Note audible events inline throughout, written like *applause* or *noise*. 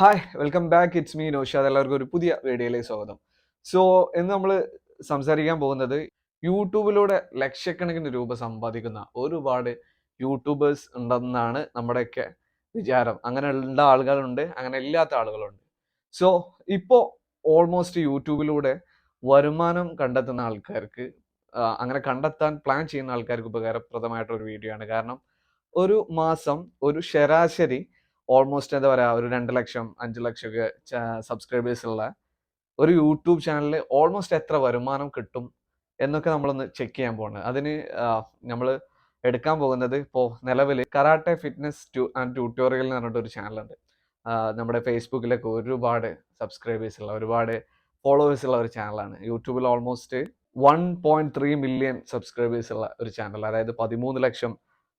Hi welcome back it's me Noushad എല്ലാവർക്കും ഒരു പുതിയ വീഡിയോയിലേക്ക് സ്വാഗതം. സോ ഇന്ന് നമ്മൾ സംസാരിക്കാൻ പോകുന്നത് യൂട്യൂബിലൂടെ ലക്ഷക്കണക്കിന് രൂപ സമ്പാദിക്കുന്ന ഒരുപാട് യൂട്യൂബേഴ്സ് ഉണ്ടെന്നാണ് നമ്മുടെയൊക്കെ വിചാരം. അങ്ങനെ ഉള്ള ആളുകളുണ്ട് അങ്ങനെ ഇല്ലാത്ത ആളുകളുണ്ട്. സോ ഇപ്പോൾ ഓൾമോസ്റ്റ് യൂട്യൂബിലൂടെ വരുമാനം കണ്ടെത്തുന്ന ആൾക്കാർക്ക് അങ്ങനെ കണ്ടെത്താൻ പ്ലാൻ ചെയ്യുന്ന ആൾക്കാർക്ക് ഉപകാരപ്രദമായിട്ടുള്ള ഒരു വീഡിയോ ആണ്. കാരണം ഒരു മാസം ഒരു ശരാശരി ഓൾമോസ്റ്റ് എന്താ പറയുക ഒരു രണ്ട് ലക്ഷം അഞ്ച് ലക്ഷമൊക്കെ സബ്സ്ക്രൈബേഴ്സ് ഉള്ള ഒരു യൂട്യൂബ് ചാനലിൽ ഓൾമോസ്റ്റ് എത്ര വരുമാനം കിട്ടും എന്നൊക്കെ നമ്മളൊന്ന് ചെക്ക് ചെയ്യാൻ പോകുന്നത് അതിന് നമ്മൾ എടുക്കാൻ പോകുന്നത് ഇപ്പോൾ നിലവിൽ karate fitness two and tutorial എന്ന് പറഞ്ഞിട്ട് ഒരു ചാനലുണ്ട് നമ്മുടെ ഫേസ്ബുക്കിലൊക്കെ ഒരുപാട് സബ്സ്ക്രൈബേഴ്സ് ഉള്ള ഒരുപാട് ഫോളോവേഴ്സ് ഉള്ള ഒരു ചാനലാണ് യൂട്യൂബിൽ almost one point three million subscribers ഉള്ള ഒരു ചാനൽ അതായത് പതിമൂന്ന് ലക്ഷം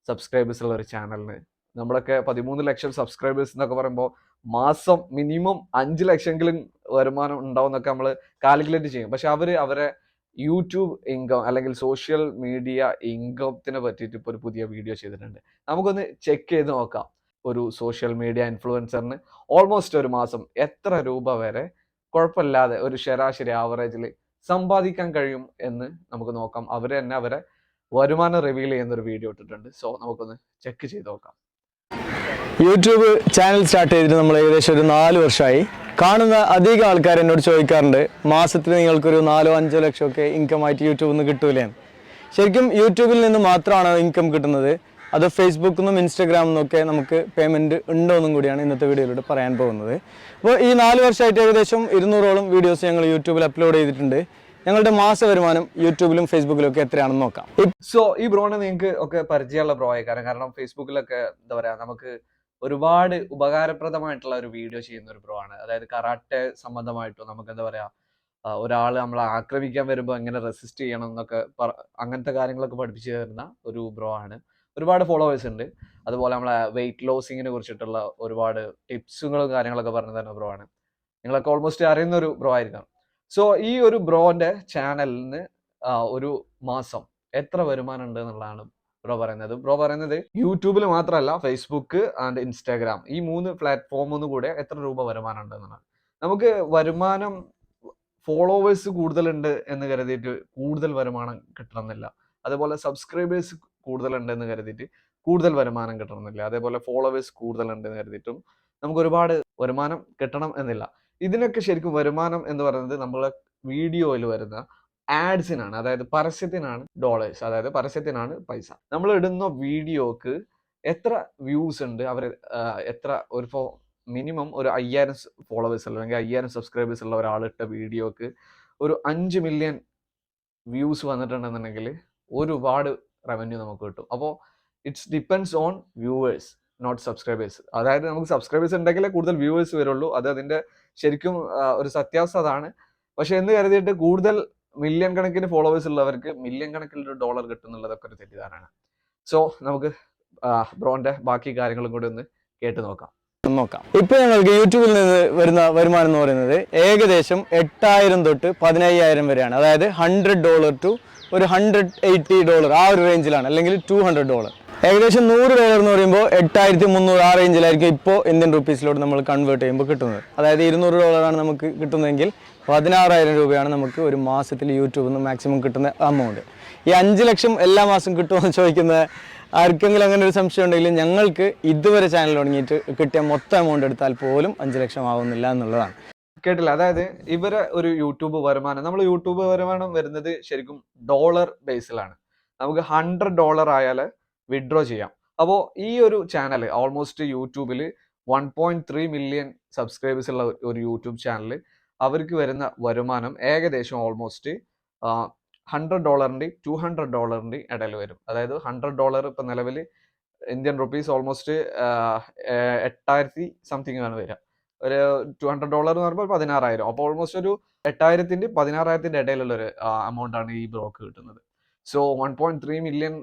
സബ്സ്ക്രൈബേഴ്സ് ഉള്ള ഒരു ചാനലിന് നമ്മളൊക്കെ പതിമൂന്ന് ലക്ഷം സബ്സ്ക്രൈബേഴ്സ് എന്നൊക്കെ പറയുമ്പോൾ മാസം മിനിമം അഞ്ച് ലക്ഷമെങ്കിലും വരുമാനം ഉണ്ടാവും എന്നൊക്കെ നമ്മൾ കാൽക്കുലേറ്റ് ചെയ്യും. പക്ഷെ അവർ അവരെ യൂട്യൂബ് ഇൻകം അല്ലെങ്കിൽ സോഷ്യൽ മീഡിയ ഇൻകത്തിനെ പറ്റിയിട്ട് ഇപ്പോൾ ഒരു പുതിയ വീഡിയോ ചെയ്തിട്ടുണ്ട്. നമുക്കൊന്ന് ചെക്ക് ചെയ്ത് നോക്കാം. ഒരു സോഷ്യൽ മീഡിയ ഇൻഫ്ലുവൻസറിന് ഓൾമോസ്റ്റ് ഒരു മാസം എത്ര രൂപ വരെ കുഴപ്പമില്ലാതെ ഒരു ശരാശരി ആവറേജിൽ സമ്പാദിക്കാൻ കഴിയും എന്ന് നമുക്ക് നോക്കാം. അവർ തന്നെ അവരെ വരുമാനം റിവീൽ ചെയ്യുന്ന ഒരു വീഡിയോ ഇട്ടിട്ടുണ്ട്. സോ നമുക്കൊന്ന് ചെക്ക് ചെയ്ത് നോക്കാം. യൂട്യൂബ് ചാനൽ സ്റ്റാർട്ട് ചെയ്തിട്ട് നമ്മൾ ഏകദേശം ഒരു നാല് വർഷമായി. കാണുന്ന അധികം ആൾക്കാർ എന്നോട് ചോദിക്കാറുണ്ട് മാസത്തിൽ നിങ്ങൾക്കൊരു നാലോ അഞ്ചോ ലക്ഷമൊക്കെ ഇൻകം ആയിട്ട് യൂട്യൂബിൽ നിന്ന് കിട്ടൂലേ? ശരിക്കും യൂട്യൂബിൽ നിന്ന് മാത്രമാണോ ഇൻകം കിട്ടുന്നത്? അത് ഫേസ്ബുക്കിൽ നിന്നും ഇൻസ്റ്റാഗ്രാമിൽ നിന്നൊക്കെ നമുക്ക് പേയ്മെന്റ് ഉണ്ടോ എന്നും കൂടിയാണ് ഇന്നത്തെ വീഡിയോയിലൂടെ പറയാൻ പോകുന്നത്. അപ്പോൾ ഈ നാല് വർഷമായിട്ട് ഏകദേശം ഇരുന്നൂറോളം വീഡിയോസ് ഞങ്ങൾ യൂട്യൂബിൽ അപ്ലോഡ് ചെയ്തിട്ടുണ്ട്. ഞങ്ങളുടെ മാസ വരുമാനം യൂട്യൂബിലും ഫേസ്ബുക്കിലും ഒക്കെ എത്രയാണെന്ന് നോക്കാം. സോ ഈ ബ്രോനെ നിങ്ങൾക്ക് ഒക്കെ പരിചയമുള്ള ബ്രോ ആയിക്കാരം കാരണം ഫേസ്ബുക്കിലൊക്കെ എന്താ പറയാ നമുക്ക് ഒരുപാട് ഉപകാരപ്രദമായിട്ടുള്ള ഒരു വീഡിയോ ചെയ്യുന്ന ഒരു ബ്രോ ആണ്. അതായത് കറാട്ടെ സംബന്ധമായിട്ടോ നമുക്ക് എന്താ പറയാ ഒരാൾ നമ്മളെ ആക്രമിക്കാൻ വരുമ്പോൾ എങ്ങനെ റെസിസ്റ്റ് ചെയ്യണം എന്നൊക്കെ അങ്ങനത്തെ കാര്യങ്ങളൊക്കെ പഠിപ്പിച്ചു തരുന്ന ഒരു ബ്രോ ആണ്. ഒരുപാട് ഫോളോവേഴ്സ് ഉണ്ട്. അതുപോലെ നമ്മളെ വെയിറ്റ് ലോസിങ്ങിനെ കുറിച്ചിട്ടുള്ള ഒരുപാട് ടിപ്സുകളും കാര്യങ്ങളൊക്കെ പറഞ്ഞു തരുന്ന ബ്രോ ആണ്. നിങ്ങളൊക്കെ ഓൾമോസ്റ്റ് അറിയുന്ന ഒരു ബ്രോ ആയിരിക്കാം സോ ഈ ഒരു ബ്രോന്റെ ചാനലിന് ഒരു മാസം എത്ര വരുമാനം ഉണ്ട് എന്നുള്ളതാണ് ബ്രോ പറയുന്നത്. ബ്രോ പറയുന്നത് യൂട്യൂബിൽ മാത്രമല്ല ഫേസ്ബുക്ക് ആൻഡ് ഇൻസ്റ്റാഗ്രാം ഈ മൂന്ന് പ്ലാറ്റ്ഫോമിൽ കൂടെ എത്ര രൂപ വരുമാനം ഉണ്ട് എന്നുള്ളത് നമുക്ക് വരുമാനം ഫോളോവേഴ്സ് കൂടുതലുണ്ട് എന്ന് കരുതിയിട്ട് കൂടുതൽ വരുമാനം കിട്ടണമെന്നില്ല. അതേപോലെ സബ്സ്ക്രൈബേഴ്സ് കൂടുതലുണ്ട് എന്ന് കരുതിയിട്ട് കൂടുതൽ വരുമാനം കിട്ടണമെന്നില്ല. അതേപോലെ ഫോളോവേഴ്സ് കൂടുതലുണ്ട് എന്ന് കരുതിയിട്ടും നമുക്ക് ഒരുപാട് വരുമാനം കിട്ടണം എന്നില്ല. ഇതിനൊക്കെ ശരിക്കും വരുമാനം എന്ന് പറയുന്നത് നമ്മളെ വീഡിയോയിൽ വരുന്ന ആഡ്സിനാണ്. അതായത് പരസ്യത്തിനാണ് ഡോളേഴ്സ്. അതായത് പരസ്യത്തിനാണ് പൈസ. നമ്മൾ ഇടുന്ന വീഡിയോക്ക് എത്ര വ്യൂസ് ഉണ്ട്? അവർ എത്ര ഒരു ഫോ മിനിമം ഒരു അയ്യായിരം ഫോളോവേഴ്സ് അല്ലെങ്കിൽ അയ്യായിരം സബ്സ്ക്രൈബേഴ്സ് ഉള്ള ഒരാളിട്ട വീഡിയോക്ക് ഒരു അഞ്ച് മില്യൺ വ്യൂസ് വന്നിട്ടുണ്ടെന്നുണ്ടെങ്കിൽ ഒരുപാട് റവന്യൂ നമുക്ക് കിട്ടും. അപ്പോൾ it's depends on viewers not subscribers അതായത് നമുക്ക് സബ്സ്ക്രൈബേഴ്സ് ഉണ്ടെങ്കിലേ കൂടുതൽ വ്യൂവേഴ്സ് വരുള്ളൂ. അത് അതിന്റെ ശരിക്കും ഒരു സത്യാവസ്ഥ അതാണ്. പക്ഷെ എന്ന് കരുതിയിട്ട് കൂടുതൽ മില്യൺ കണക്കിന് ഫോളോവേഴ്സ് ഉള്ളവർക്ക് മില്യൺ കണക്കിന് ഡോളർ കിട്ടുന്നുള്ളതൊക്കെ ഒരു തെറ്റിദ്ധാരണ സോ നമുക്ക് ബ്രോന്റെ ബാക്കി കാര്യങ്ങളും കൂടി ഒന്ന് കേട്ട് നോക്കാം. നോക്കാം. ഇപ്പൊ ഞങ്ങൾക്ക് യൂട്യൂബിൽ നിന്ന് വരുന്ന വരുമാനം എന്ന് പറയുന്നത് ഏകദേശം എട്ടായിരം തൊട്ട് പതിനയ്യായിരം വരെയാണ്. അതായത് ഹൺഡ്രഡ് ഡോളർ ടു ഒരു ഹൺഡ്രഡ് എയ്റ്റി ഡോളർ ആ ഒരു റേഞ്ചിലാണ് അല്ലെങ്കിൽ ടു ഹൺഡ്രഡ് ഡോളർ ഏകദേശം നൂറ് ഡോളർ എന്ന് പറയുമ്പോൾ എട്ടായിരത്തി മുന്നൂറ് ആ റേഞ്ചിലായിരിക്കും ഇപ്പോൾ ഇന്ത്യൻ റുപ്പീസിലോട്ട് നമ്മൾ കൺവേർട്ട് ചെയ്യുമ്പോൾ കിട്ടുന്നത്. അതായത് ഇരുന്നൂറ് ഡോളറാണ് നമുക്ക് കിട്ടുന്നതെങ്കിൽ പതിനാറായിരം രൂപയാണ് നമുക്ക് ഒരു മാസത്തിൽ യൂട്യൂബിൽ നിന്ന് മാക്സിമം കിട്ടുന്ന എമൗണ്ട് ഈ അഞ്ച് ലക്ഷം എല്ലാ മാസം കിട്ടുമെന്ന് ചോദിക്കുന്നത് ആർക്കെങ്കിലും അങ്ങനെ ഒരു സംശയം ഉണ്ടെങ്കിൽ ഞങ്ങൾക്ക് ഇതുവരെ ചാനൽ തുടങ്ങിയിട്ട് കിട്ടിയ മൊത്തം എമൗണ്ട് എടുത്താൽ പോലും അഞ്ച് ലക്ഷം ആവുന്നില്ല എന്നുള്ളതാണ്. കേട്ടില്ല. അതായത് ഇവരെ ഒരു യൂട്യൂബ് വരുമാനം നമ്മൾ യൂട്യൂബ് വരുമാനം വരുന്നത് ശരിക്കും ഡോളർ ബേസിലാണ് നമുക്ക് ഹൺഡ്രഡ് ഡോളർ ആയാൽ വിഡ്രോ ചെയ്യാം. അപ്പോൾ ഈ ഒരു ചാനൽ ഓൾമോസ്റ്റ് യൂട്യൂബിൽ one point three million subscribers ഉള്ള ഒരു യൂട്യൂബ് ചാനൽ അവർക്ക് വരുന്ന വരുമാനം ഏകദേശം ഓൾമോസ്റ്റ് ഹൺഡ്രഡ് ഡോളറിന്റെ ടു ഹൺഡ്രഡ് ഡോളറിന്റെ ഇടയിൽ വരും. അതായത് ഹൺഡ്രഡ് ഡോളർ ഇപ്പം നിലവിൽ ഇന്ത്യൻ റുപ്പീസ് ഓൾമോസ്റ്റ് എട്ടായിരത്തി സംതിങ് ആണ് വരിക. ഒരു ടു ഹൺഡ്രഡ് ഡോളർ എന്ന് പറയുമ്പോൾ പതിനാറായിരം. അപ്പോൾ ഓൾമോസ്റ്റ് ഒരു എട്ടായിരത്തിന്റെ പതിനാറായിരത്തിന്റെ ഇടയിലുള്ള ഒരു എമൗണ്ട് ആണ് ഈ ബ്രോക്ക് കിട്ടുന്നത്. So one point three million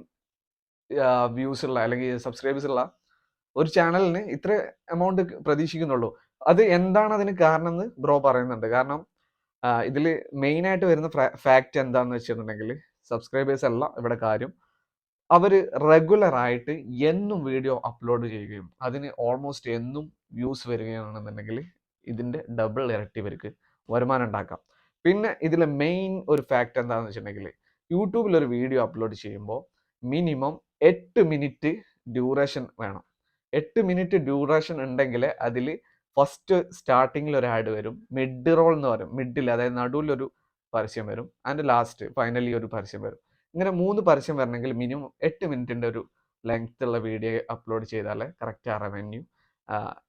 views ഉള്ള അല്ലെങ്കിൽ സബ്സ്ക്രൈബേഴ്സ് ഉള്ള ഒരു ചാനലിന് ഇത്ര എമൗണ്ട് പ്രതീക്ഷിക്കുന്നുള്ളൂ. അത് എന്താണ് അതിന് കാരണം എന്ന് ബ്രോ പറയുന്നുണ്ട്. കാരണം ഇതിൽ മെയിൻ ആയിട്ട് വരുന്ന ഫാക്റ്റ് എന്താന്ന് വെച്ചിട്ടുണ്ടെങ്കിൽ സബ്സ്ക്രൈബേഴ്സ് അല്ല ഇവിടെ കാര്യം. അവർ റെഗുലർ ആയിട്ട് എന്നും വീഡിയോ അപ്ലോഡ് ചെയ്യുകയും അതിന് ഓൾമോസ്റ്റ് എന്നും വ്യൂസ് വരികയാണെന്നുണ്ടെങ്കിൽ ഇതിന്റെ ഡബിൾ ഇരട്ടി പേർക്ക് വരുമാനം ഉണ്ടാക്കാം. പിന്നെ ഇതിലെ മെയിൻ ഒരു ഫാക്റ്റ് എന്താണെന്ന് വെച്ചിട്ടുണ്ടെങ്കിൽ യൂട്യൂബിൽ ഒരു വീഡിയോ അപ്ലോഡ് ചെയ്യുമ്പോൾ മിനിമം എട്ട് മിനിറ്റ് ഡ്യൂറേഷൻ വേണം. എട്ട് മിനിറ്റ് ഡ്യൂറേഷൻ ഉണ്ടെങ്കിൽ അതിൽ ഫസ്റ്റ് സ്റ്റാർട്ടിങ്ങിൽ ഒരു ആഡ് വരും. മിഡ് റോൾ എന്ന് പറയും. മിഡിൽ അതായത് നടുവിലൊരു പരസ്യം വരും. ആൻഡ് ലാസ്റ്റ് ഫൈനലി ഒരു പരസ്യം വരും. ഇങ്ങനെ മൂന്ന് പരസ്യം വരണമെങ്കിൽ മിനിമം എട്ട് മിനിറ്റിന്റെ ഒരു ലെങ്ത് ഉള്ള വീഡിയോ അപ്ലോഡ് ചെയ്താൽ കറക്റ്റ് ആ റവന്യൂ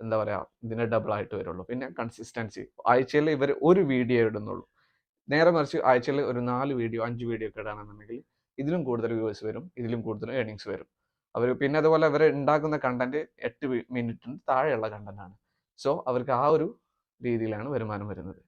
എന്താ പറയുക ഇതിന് ഡബിൾ ആയിട്ട് വരുള്ളൂ. പിന്നെ കൺസിസ്റ്റൻസി ആഴ്ചയിൽ ഇവർ ഒരു വീഡിയോ ഇടുന്നുള്ളൂ. നേരെ മറിച്ച് ആഴ്ചയിൽ ഒരു നാല് വീഡിയോ അഞ്ച് വീഡിയോ ഒക്കെ ഇടാണെന്നുണ്ടെങ്കിൽ ഇതിലും കൂടുതൽ വ്യൂവേഴ്സ് വരും ഇതിലും കൂടുതൽ ഏണിങ്സ് വരും. അവർ പിന്നെ അതുപോലെ അവർ ഉണ്ടാക്കുന്ന കണ്ടന്റ് എട്ട് മിനിറ്റിന് താഴെയുള്ള കണ്ടന്റ് ആണ്. സോ അവർക്ക് ആ ഒരു രീതിയിലാണ് വരുമാനം വരുന്നത്.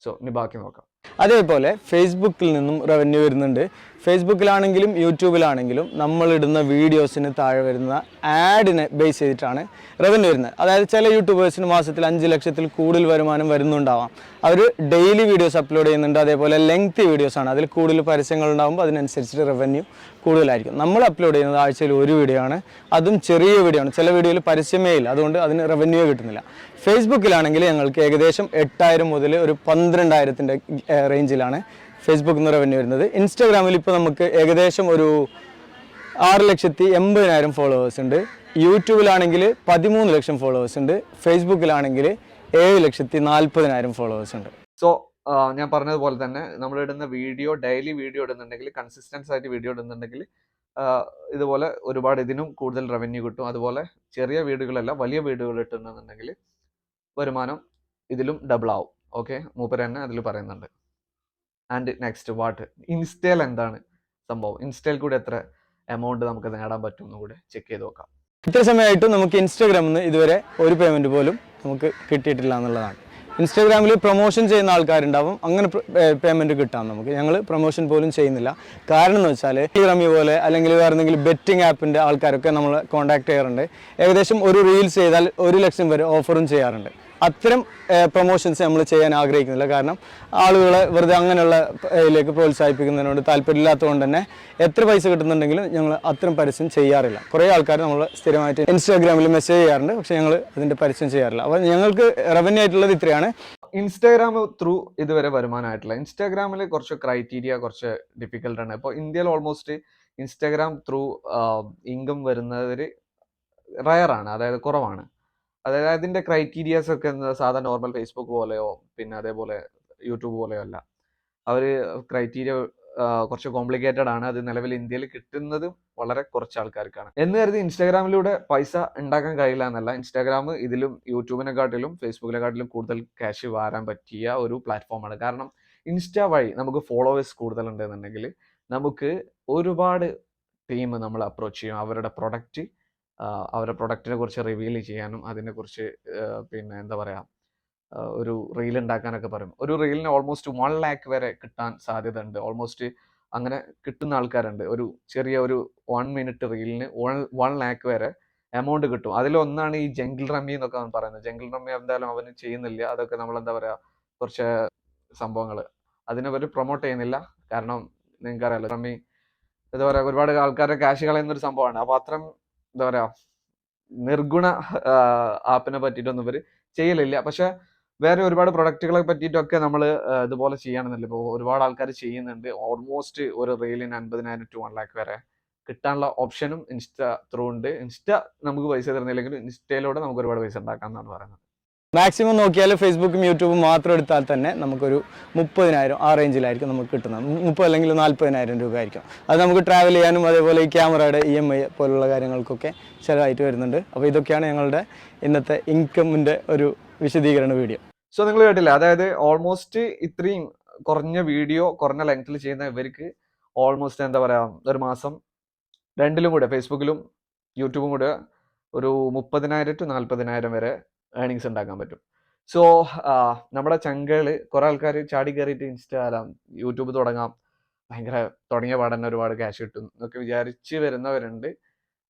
സോ ഇനി ബാക്കി നോക്കാം. അതേപോലെ ഫേസ്ബുക്കിൽ നിന്നും റവന്യൂ വരുന്നുണ്ട്. ഫേസ്ബുക്കിലാണെങ്കിലും യൂട്യൂബിലാണെങ്കിലും നമ്മളിടുന്ന വീഡിയോസിന് താഴെ വരുന്ന ആഡിനെ ബേസ് ചെയ്തിട്ടാണ് റവന്യൂ വരുന്നത്. അതായത് ചില യൂട്യൂബേഴ്സിന് മാസത്തിൽ അഞ്ച് ലക്ഷത്തിൽ കൂടുതൽ വരുമാനം വരുന്നുണ്ടാവാം. അവർ ഡെയിലി വീഡിയോസ് അപ്ലോഡ് ചെയ്യുന്നുണ്ട്. അതേപോലെ ലെങ്തി വീഡിയോസാണ് അതിൽ കൂടുതൽ പരസ്യങ്ങൾ ഉണ്ടാകുമ്പോൾ അതിനനുസരിച്ചിട്ട് റവന്യൂ കൂടുതലായിരിക്കും. നമ്മൾ അപ്ലോഡ് ചെയ്യുന്നത് ആഴ്ചയിൽ ഒരു വീഡിയോ ആണ്. അതും ചെറിയ വീഡിയോ ആണ്. ചില വീഡിയോയിൽ പരസ്യമേ ഇല്ല. അതുകൊണ്ട് അതിന് റവന്യൂ കിട്ടുന്നില്ല. ഫേസ്ബുക്കിലാണെങ്കിൽ ഞങ്ങൾക്ക് ഏകദേശം എട്ടായിരം മുതൽ ഒരു പന്ത്രണ്ടായിരത്തിന്റെ റേഞ്ചിലാണ് ഫേസ്ബുക്കിൽ നിന്ന് റവന്യൂ വരുന്നത്. ഇൻസ്റ്റാഗ്രാമിൽ ഇപ്പോൾ നമുക്ക് ഏകദേശം ഒരു ആറ് ലക്ഷത്തി എൺപതിനായിരം ഫോളോവേഴ്സ് ഉണ്ട്. യൂട്യൂബിലാണെങ്കിൽ പതിമൂന്ന് ലക്ഷം ഫോളോവേഴ്സ് ഉണ്ട്. ഫേസ്ബുക്കിലാണെങ്കിൽ ഏഴ് ലക്ഷത്തി നാൽപ്പതിനായിരം ഫോളോവേഴ്സ് ഉണ്ട്. സോ ഞാൻ പറഞ്ഞതുപോലെ തന്നെ നമ്മൾ ഇടുന്ന വീഡിയോ ഡെയിലി വീഡിയോ ഇടുന്നുണ്ടെങ്കിൽ കൺസിസ്റ്റൻസ് ആയിട്ട് വീഡിയോ ഇടുന്നുണ്ടെങ്കിൽ ഇതുപോലെ ഒരുപാട് ഇതിനും കൂടുതൽ റവന്യൂ കിട്ടും. അതുപോലെ ചെറിയ വീടുകളല്ല വലിയ വീടുകൾ ഇട്ടുന്നുണ്ടെങ്കിൽ വരുമാനം ഇതിലും ഡബിൾ ആവും. ഓക്കെ മൂപ്പര് തന്നെ അതിൽ പറയുന്നുണ്ട്. ആൻഡ് നെക്സ്റ്റ് വാട്ട് ഇൻസ്റ്റയിൽ എന്താണ് സംഭവം? ഇൻസ്റ്റയിൽ കൂടി എത്ര എമൗണ്ട് നമുക്ക് നേടാൻ പറ്റും കൂടെ ചെക്ക് ചെയ്ത് നോക്കാം. ഇത്ര സമയമായിട്ടും നമുക്ക് ഇൻസ്റ്റാഗ്രാമിൽ നിന്ന് ഇതുവരെ ഒരു പേയ്മെന്റ് പോലും നമുക്ക് കിട്ടിയിട്ടില്ല എന്നുള്ളതാണ്. ഇൻസ്റ്റാഗ്രാമിൽ പ്രൊമോഷൻ ചെയ്യുന്ന ആൾക്കാരുണ്ടാവും. അങ്ങനെ പേയ്മെന്റ് കിട്ടാം നമുക്ക്. ഞങ്ങൾ പ്രൊമോഷൻ പോലും ചെയ്യുന്നില്ല. കാരണം എന്ന് വെച്ചാൽ റമ്മി പോലെ അല്ലെങ്കിൽ വേറെ എന്തെങ്കിലും ബെറ്റിംഗ് ആപ്പിന്റെ ആൾക്കാരൊക്കെ നമ്മൾ കോൺടാക്ട് ചെയ്യാറുണ്ട്. ഏകദേശം ഒരു റീൽസ് ചെയ്താൽ ഒരു ലക്ഷം വരെ ഓഫറും ചെയ്യാറുണ്ട്. അത്തരം പ്രൊമോഷൻസ് നമ്മൾ ചെയ്യാൻ ആഗ്രഹിക്കുന്നില്ല. കാരണം ആളുകളെ വെറുതെ അങ്ങനെയുള്ള ഇതിലേക്ക് പ്രോത്സാഹിപ്പിക്കുന്നതിനോട് താല്പര്യമില്ലാത്തതുകൊണ്ട് തന്നെ എത്ര പൈസ കിട്ടുന്നുണ്ടെങ്കിലും ഞങ്ങൾ അത്തരം പരസ്യം ചെയ്യാറില്ല. കുറേ ആൾക്കാർ നമ്മൾ സ്ഥിരമായിട്ട് ഇൻസ്റ്റാഗ്രാമിൽ മെസ്സേജ് ചെയ്യാറുണ്ട്. പക്ഷേ ഞങ്ങൾ അതിന്റെ പരസ്യം ചെയ്യാറില്ല. അപ്പോൾ ഞങ്ങൾക്ക് റവന്യൂ ആയിട്ടുള്ളത് ഇത്രയാണ്. ഇൻസ്റ്റാഗ്രാം ത്രൂ ഇതുവരെ വരുമാനമായിട്ടില്ല. ഇൻസ്റ്റാഗ്രാമിൽ കുറച്ച് ക്രൈറ്റീരിയ കുറച്ച് ഡിഫിക്കൽട്ട് ആണ്. ഇപ്പോൾ ഇന്ത്യയിൽ ഓൾമോസ്റ്റ് ഇൻസ്റ്റാഗ്രാം ത്രൂ ഇൻകം വരുന്നവർ റയറാണ് അതായത് കുറവാണ്. അതായത് അതിന്റെ ക്രൈറ്റീരിയാസ് ഒക്കെ സാധാരണ സാധാ നോർമൽ ഫേസ്ബുക്ക് പോലെയോ പിന്നെ അതേപോലെ യൂട്യൂബ് പോലെയോ അല്ല. അവർ ക്രൈറ്റീരിയ കുറച്ച് കോംപ്ലിക്കേറ്റഡ് ആണ്. അത് നിലവിൽ ഇന്ത്യയിൽ കിട്ടുന്നതും വളരെ കുറച്ച് ആൾക്കാർക്കാണ്. എന്ന് കരുതി ഇൻസ്റ്റാഗ്രാമിലൂടെ പൈസ ഉണ്ടാക്കാൻ കഴിയില്ല എന്നല്ല. ഇൻസ്റ്റാഗ്രാം ഇതിലും യൂട്യൂബിനെക്കാട്ടിലും ഫേസ്ബുക്കിനെക്കാട്ടിലും കൂടുതൽ ക്യാഷ് വാരാൻ പറ്റിയ ഒരു പ്ലാറ്റ്ഫോമാണ് കാരണം ഇൻസ്റ്റ വഴി നമുക്ക് ഫോളോവേഴ്സ് കൂടുതലുണ്ടെന്നുണ്ടെങ്കിൽ നമുക്ക് ഒരുപാട് ടീം നമ്മൾ അപ്രോച്ച് ചെയ്യും. അവരുടെ പ്രൊഡക്റ്റ് അവരുടെ പ്രൊഡക്റ്റിനെ കുറിച്ച് റിവീൽ ചെയ്യാനും അതിനെക്കുറിച്ച് പിന്നെ എന്താ പറയുക ഒരു റീൽ ഉണ്ടാക്കാനൊക്കെ പറയും. ഒരു റീലിന് ഓൾമോസ്റ്റ് വൺ ലാക്ക് വരെ കിട്ടാൻ സാധ്യത ഉണ്ട് ഓൾമോസ്റ്റ് അങ്ങനെ കിട്ടുന്ന ആൾക്കാരുണ്ട്. ഒരു ചെറിയ ഒരു വൺ മിനിറ്റ് റീലിന് വൺ വൺ ലാക്ക് വരെ എമൗണ്ട് കിട്ടും. അതിലൊന്നാണ് ഈ ജംഗിൾ റമ്മി എന്നൊക്കെ പറയുന്നത്. ജംഗിൾ റമ്മി എന്തായാലും അവന് ചെയ്യുന്നില്ല. അതൊക്കെ നമ്മൾ എന്താ പറയുക കുറച്ച് സംഭവങ്ങൾ അതിനവർ പ്രൊമോട്ട് ചെയ്യുന്നില്ല. കാരണം നിങ്ങൾക്കറിയാലോ റമ്മി എന്താ പറയുക ഒരുപാട് ആൾക്കാരെ ക്യാഷ് കളയുന്ന ഒരു സംഭവമാണ്. അപ്പോൾ അത്രയും എന്താ പറയാ നിർഗുണ ആപ്പിനെ പറ്റിയിട്ടൊന്നും ഇവർ ചെയ്യലില്ല. പക്ഷെ വേറെ ഒരുപാട് പ്രൊഡക്റ്റുകളെ പറ്റിയിട്ടൊക്കെ നമ്മൾ ഇതുപോലെ ചെയ്യണമെന്നില്ല ഇപ്പോൾ ഒരുപാട് ആൾക്കാർ ചെയ്യുന്നുണ്ട്. ഓൾമോസ്റ്റ് ഒരു റീലിന് അൻപതിനായിരം ടു വൺ ലാക്ക് വരെ കിട്ടാനുള്ള ഓപ്ഷനും ഇൻസ്റ്റ ത്രൂ ഉണ്ട്. ഇൻസ്റ്റ നമുക്ക് പൈസ തരുന്നില്ലെങ്കിലും ഇൻസ്റ്റയിലൂടെ നമുക്ക് ഒരുപാട് പൈസ ഉണ്ടാക്കാം എന്നാണ് പറയുന്നത്. മാക്സിമം നോക്കിയാൽ ഫേസ്ബുക്കും യൂട്യൂബും മാത്രം എടുത്താൽ തന്നെ നമുക്കൊരു മുപ്പതിനായിരം ആ റേഞ്ചിലായിരിക്കും നമുക്ക് കിട്ടുന്നത്. മുപ്പത് അല്ലെങ്കിൽ നാൽപ്പതിനായിരം രൂപ ആയിരിക്കും അത് നമുക്ക് ട്രാവൽ ചെയ്യാനും അതേപോലെ ഈ ക്യാമറയുടെ ഇ എം ഐ പോലുള്ള കാര്യങ്ങൾക്കൊക്കെ ചിലവായിട്ട് വരുന്നുണ്ട്. അപ്പോൾ ഇതൊക്കെയാണ് ഞങ്ങളുടെ ഇന്നത്തെ ഇൻകമിന്റെ ഒരു വിശദീകരണ വീഡിയോ. സോ നിങ്ങൾ കേട്ടില്ല? അതായത് ഓൾമോസ്റ്റ് ഇത്രയും കുറഞ്ഞ വീഡിയോ കുറഞ്ഞ ലെങ്ത്തിൽ ചെയ്യുന്ന ഇവർക്ക് ഓൾമോസ്റ്റ് എന്താ പറയുക ഒരു മാസം രണ്ടിലും കൂടെ ഫേസ്ബുക്കിലും യൂട്യൂബും കൂടെ ഒരു മുപ്പതിനായിരം ടു നാൽപ്പതിനായിരം വരെ ഏണിങ്സ് ഉണ്ടാക്കാൻ പറ്റും. സോ നമ്മുടെ ചങ്കകൾ കുറെ ആൾക്കാർ ചാടി കയറിയിട്ട് ഇൻസ്റ്റാഗ്രാം യൂട്യൂബ് തുടങ്ങാം. ഭയങ്കര തുടങ്ങിയ പാടന്നെ ഒരുപാട് ക്യാഷ് കിട്ടും എന്നൊക്കെ വിചാരിച്ച് വരുന്നവരുണ്ട്.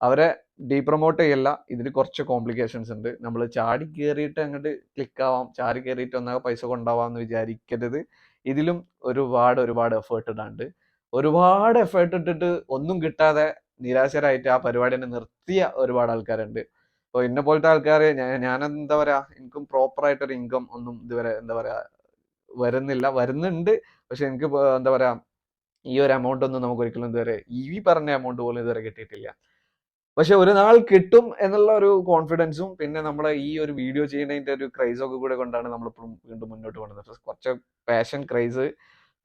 അവരെ ഡീ പ്രൊമോട്ട് ചെയ്യല്ല. ഇതിന് കുറച്ച് കോംപ്ലിക്കേഷൻസ് ഉണ്ട്. നമ്മൾ ചാടി കയറിയിട്ട് അങ്ങോട്ട് ക്ലിക്ക് ആവാം. ചാടി കയറിയിട്ട് ഒന്നാകെ പൈസ കൊണ്ടാവാം എന്ന് വിചാരിക്കരുത്. ഇതിലും ഒരുപാട് ഒരുപാട് എഫേർട്ട് ഇടാണ്ട് ഒരുപാട് എഫേർട്ട് ഇട്ടിട്ട് ഒന്നും കിട്ടാതെ നിരാശരായിട്ട് ആ പരിപാടിനെ നിർത്തിയ ഒരുപാട് ആൾക്കാരുണ്ട്. ഇപ്പോൾ എന്നെ പോലത്തെ ആൾക്കാർ ഞാൻ എന്താ പറയാ എനിക്കും പ്രോപ്പർ ആയിട്ടൊരു ഇൻകം ഒന്നും ഇതുവരെ എന്താ പറയാ വരുന്നില്ല. വരുന്നുണ്ട്. പക്ഷെ എനിക്ക് എന്താ പറയാ ഈ ഒരു എമൗണ്ട് ഒന്നും നമുക്ക് ഒരിക്കലും ഇതുവരെ ഈ പറഞ്ഞ എമൗണ്ട് പോലും ഇതുവരെ കിട്ടിയിട്ടില്ല. പക്ഷെ ഒരു നാൾ കിട്ടും എന്നുള്ള ഒരു കോൺഫിഡൻസും പിന്നെ നമ്മളെ ഈ ഒരു വീഡിയോ ചെയ്യുന്നതിന്റെ ഒരു ക്രൈസ് ഒക്കെ കൂടെ കൊണ്ടാണ് നമ്മളിപ്പോഴും വീണ്ടും മുന്നോട്ട് പോകുന്നത്. കുറച്ച് പാഷൻ ക്രൈസ്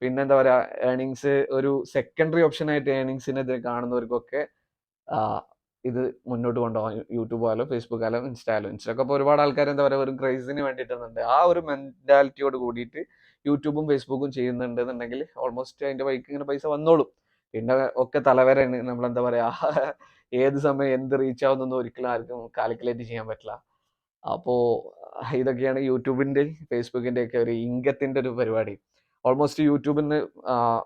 പിന്നെ എന്താ പറയാ ഏണിങ്സ് ഒരു സെക്കൻഡറി ഓപ്ഷൻ ആയിട്ട് ഏണിങ്സിനെ ഇത് കാണുന്നവർക്കൊക്കെ ഇത് മുന്നോട്ട് കൊണ്ടുപോകാം യൂട്യൂബ് ആയാലും ഫേസ്ബുക്ക് ആയാലും ഇൻസ്റ്റാ ആയാലും ഇൻസ്റ്റാ ഒക്കെ ഒരുപാട് ആൾക്കാർ എന്താ പറയുക ഒരു ക്രൈസിന് വേണ്ടിയിട്ടുണ്ട് ആ ഒരു മെന്റാലിറ്റിയോട് കൂടിയിട്ട് യൂട്യൂബും ഫേസ്ബുക്കും ചെയ്യുന്നുണ്ട് എന്നുണ്ടെങ്കിൽ ഓൾമോസ്റ്റ് അതിന്റെ വഴിക്ക് ഇങ്ങനെ പൈസ വന്നോളും. പിന്നെ ഒക്കെ തലവരാണ്. നമ്മൾ എന്താ പറയാ *laughs* ഏത് സമയം എന്ത് റീച്ച് ആവുന്നൊന്നും ഒരിക്കലും ആർക്കും കാൽക്കുലേറ്റ് ചെയ്യാൻ പറ്റില്ല. അപ്പോ ഇതൊക്കെയാണ് യൂട്യൂബിന്റെ ഫേസ്ബുക്കിന്റെ ഒക്കെ ഒരു ഇംഗത്തിന്റെ ഒരു പരിപാടി. ഓൾമോസ്റ്റ് യൂട്യൂബിന്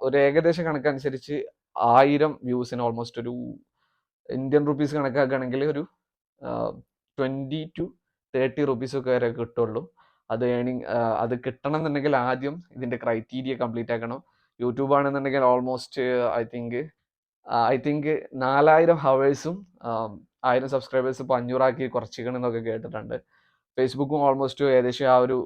ഒരു ഏകദേശം കണക്കനുസരിച്ച് ആയിരം വ്യൂസിന് ഓൾമോസ്റ്റ് ഒരു ഇന്ത്യൻ റുപ്പീസ് കണക്കാക്കുകയാണെങ്കിൽ ഒരു ട്വന്റി ടു തേർട്ടി റുപ്പീസ് ഒക്കെ വരെ കിട്ടുള്ളൂ. അത് ഏണിങ് അത് കിട്ടണം എന്നുണ്ടെങ്കിൽ ആദ്യം ഇതിന്റെ ക്രൈറ്റീരിയ കംപ്ലീറ്റ് ആക്കണം. യൂട്യൂബ് ആണെന്നുണ്ടെങ്കിൽ almost I think I think നാലായിരം ഹവേഴ്സും ആയിരം സബ്സ്ക്രൈബേഴ്സ് ഇപ്പോൾ അഞ്ഞൂറാക്കി കുറച്ചിക്കണം എന്നൊക്കെ കേട്ടിട്ടുണ്ട് ഫേസ്ബുക്കും ഓൾമോസ്റ്റ് ഏകദേശം ആ ഒരു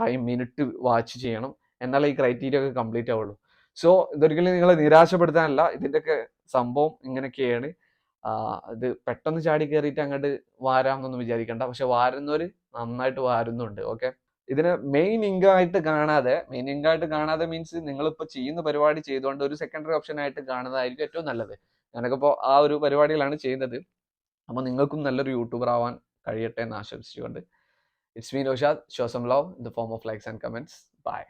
ടൈം മിനിറ്റ് വാച്ച് ചെയ്യണം. എന്നാലേ ഈ ക്രൈറ്റീരിയ ഒക്കെ കംപ്ലീറ്റ് ആവുള്ളൂ. സോ ഇതൊരിക്കലും നിങ്ങളെ നിരാശപ്പെടുത്താനല്ല. ഇതിന്റെയൊക്കെ സംഭവം ഇങ്ങനെയൊക്കെയാണ്. ഇത് പെട്ടെന്ന് ചാടി കയറിയിട്ട് അങ്ങോട്ട് വാരാമെന്നൊന്നും വിചാരിക്കണ്ട. പക്ഷെ വാരുന്നവർ നന്നായിട്ട് വാരുന്നുണ്ട്. ഓക്കെ? ഇതിന് മെയിൻ ഇൻകം ആയിട്ട് കാണാതെ മെയിൻ ഇൻകം ആയിട്ട് കാണാതെ മീൻസ് നിങ്ങളിപ്പോൾ ചെയ്യുന്ന പരിപാടി ചെയ്തുകൊണ്ട് ഒരു സെക്കൻഡറി ഓപ്ഷൻ ആയിട്ട് കാണുന്നതായിരിക്കും ഏറ്റവും നല്ലത്. ഞാനൊക്കെ ഇപ്പോൾ ആ ഒരു പരിപാടികളാണ് ചെയ്യുന്നത്. അപ്പോൾ നിങ്ങൾക്കും നല്ലൊരു യൂട്യൂബർ ആവാൻ കഴിയട്ടെ എന്ന് ആശംസിച്ചുകൊണ്ട്. It's me Oshad show some love in the form of likes and comments bye